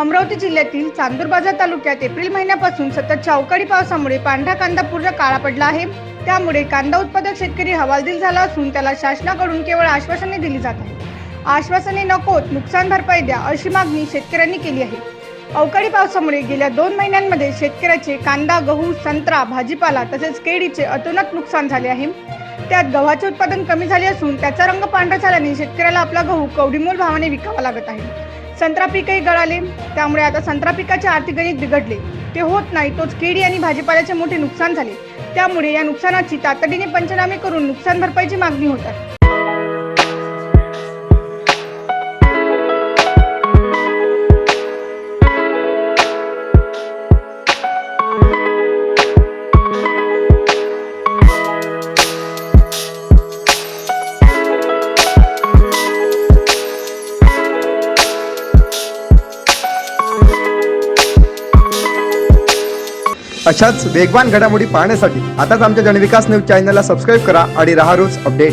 अमरावती जिल्ह्यातील चांदूरबाजार तालुक्यात एप्रिल महिन्यापासून सततच्या अवकाळी पावसामुळे पांढरा कांदा पूर्ण काळा पडला आहे. त्यामुळे कांदा उत्पादक शेतकरी हवालदिल झाला असून त्याला शासनाकडून केवळ आश्वासने दिली जात आहे आश्वासने नकोत नुकसान भरपाई द्या अशी मागणी शेतकऱ्यांनी केली आहे. अवकाळी पावसामुळे गेल्या दोन महिन्यांमध्ये शेतकऱ्याचे कांदा गहू संत्रा भाजीपाला तसेच केळीचे अतोनात नुकसान झाले आहे. त्यात गव्हाचे उत्पादन कमी झाले असून त्याचा रंग पांढरा झाल्याने शेतकऱ्याला आपला गहू कवडीमोल भावाने विकावा लागत आहे. संत्रा पिकही गळाले. त्यामुळे आता संत्रा पिकाचे आर्थिक गणित बिघडले. ते होत नाही तोच केळी आणि भाजीपाल्याचे मोठे नुकसान झाले. त्यामुळे या नुकसानाची तातडीने पंचनामे करून नुकसान भरपाईची मागणी होत आहे. अशाच वेगवान घडामोडी पाहण्यासाठी आताच आमच्या जनविकास न्यूज चॅनलला सबस्क्राईब करा आणि राहा रोज अपडेट.